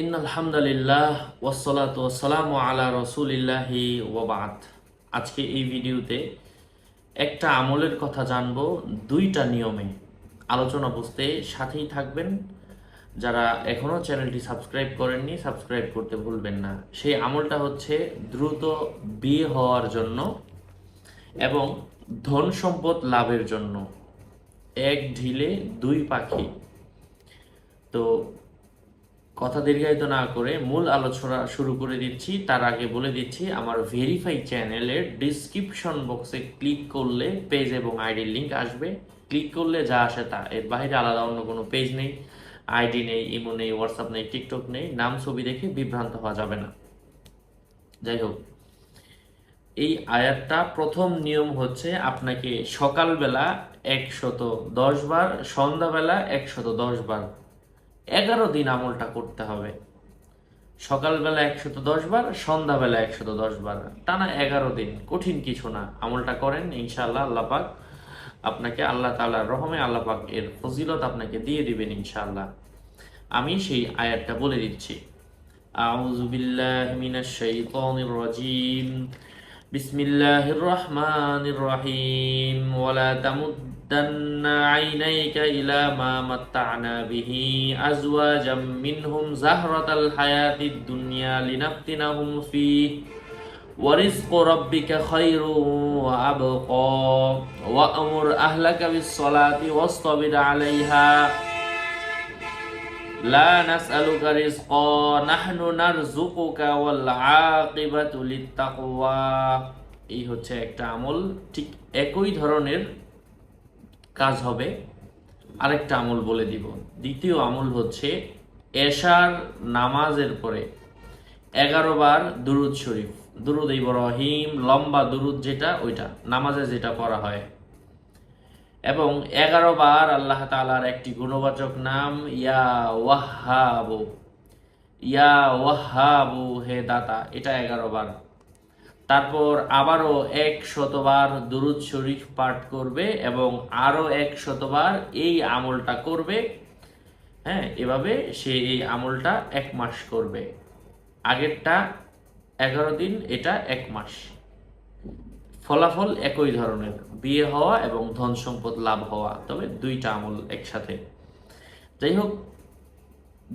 In আলহামদুলিল্লাহ ওয়াসসালাতু ওয়াসসালামু আলা রসুলিল্লাহি ওয়াবাদ আজকে এই ভিডিওতে একটা আমলের কথা জানব, দুইটা নিয়মে। আলোচনা বুঝতে সাথেই থাকবেন। যারা এখনও চ্যানেলটি সাবস্ক্রাইব করেননি, সাবস্ক্রাইব করতে ভুলবেন না। সেই আমলটা হচ্ছে দ্রুত বিয়ে হওয়ার জন্য এবং ধন সম্পদ লাভের জন্য। এক ঢিলে দুই পাখি। তো কথা দীর্ঘায়িত না করে মূল আলোচনা শুরু করে দিচ্ছি। তার আগে বলে দিচ্ছি, আমার ভেরিফাই চ্যানেলের ডিসক্রিপশন বক্সে ক্লিক করলে পেজ এবং আইডির লিঙ্ক আসবে। ক্লিক করলে যা আসে তা। এর বাইরে আলাদা অন্য কোনো পেজ নেই। আইডি নেই ইমো নেই হোয়াটসঅ্যাপ নেই টিকটক নেই। নাম, ছবি দেখে বিভ্রান্ত হওয়া যাবে না। যাই হোক, এই আয়াতটা প্রথম নিয়ম হচ্ছে আপনাকে সকালবেলা একশত দশ বার, সন্ধ্যাবেলা একশত দশ বার এগারো দিন আমলটা করতে হবে। সকালবেলা একশত দশ বার, সন্ধ্যাবেলা একশত দশ বার। টানা এগারো দিন, কঠিন কিছু না। আমলটা করেন, ইনশাআল্লাহ আল্লাহ পাক আপনাকে, আল্লাহ তাআলার রহমে আল্লাহ পাক এর ফজিলত আপনাকে দিয়ে দিবেন ইনশাআল্লাহ। আমি সেই আয়াতটা বলে দিচ্ছি। আউযু বিল্লাহি মিনাশ শাইতানির রাজিম। بسم الله الرحمن الرحيم. ولا تمدن عينيك إلى ما متعنا به أزواجا منهم زهرة الحياة الدنيا لنفتنهم فيه. ورزق ربك خير وأبقى. وأمر أهلك بالصلاة واصطبر عليها. লা নাসআলুকা রিজকা, নাহনু নারযুকুকা ওয়াল আকিবাতু লিত্তাকওয়া। এই হচ্ছে একটা আমল, ঠিক একই ধরনের কাজ হবে। আরেকটা আমল বলে দিব। দ্বিতীয় আমল হচ্ছে এশার নামাজের পরে এগারো বার দুরুদ শরীফ। দুরুদ ইব্রাহিম, লম্বা দুরুদ যেটা, ওইটা, নামাজে যেটা পড়া হয়। এবং এগারো বার আল্লাহ তালার একটি গুণবাচক নাম, ইয়া ওয়াহাবু ইয়া ওয়াহাবু হে দাতা, এটা এগারো বার। তারপর আবারও এক শতবার দুরুদ শরীফ পাঠ করবে এবং আরও এক শতবার এই আমলটা করবে। হ্যাঁ এভাবে সে এই আমলটা এক মাস করবে। আগেরটা এগারো দিন, এটা এক মাস। ফলাফল একই ধরনের, বিয়ে হওয়া এবং ধন সম্পদ লাভ হওয়া, তবে দুইটা আমল একসাথে। যাই হোক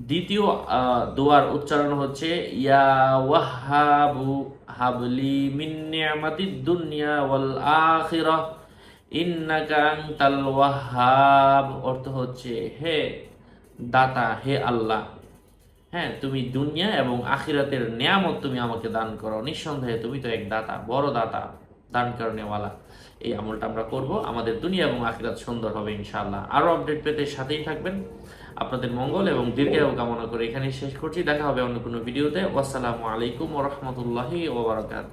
দ্বিতীয় দোয়ার উচ্চারণ হচ্ছে, ইয়া ওয়াহাবু হাবলি মিন নিয়ামাতিদ দুনিয়া ওয়াল আখিরাহ ইন্নাকা আনতাল ওয়াহাব। অর্থ হচ্ছে, হে দাতা, হে আল্লাহ হ্যাঁ তুমি দুনিয়া এবং আখিরাতের নিয়ামত তুমি আমাকে দান করো। নিঃসন্দেহে তুমি তো এক দাতা, বড় দাতা। দান করনেওয়ালা এই আমলটা আমরা করব। আমাদের দুনিয়া এবং আখিরাত সুন্দর হবে ইনশাল্লাহ আরও আপডেট পেতে সাথেই থাকবেন। আপনাদের মঙ্গল এবং দীর্ঘায়ু কামনা করে এখানেই শেষ করছি। দেখা হবে অন্য কোনো ভিডিওতে। আসসালামু আলাইকুম ওরহমতুল্লাহি ওবরাকাত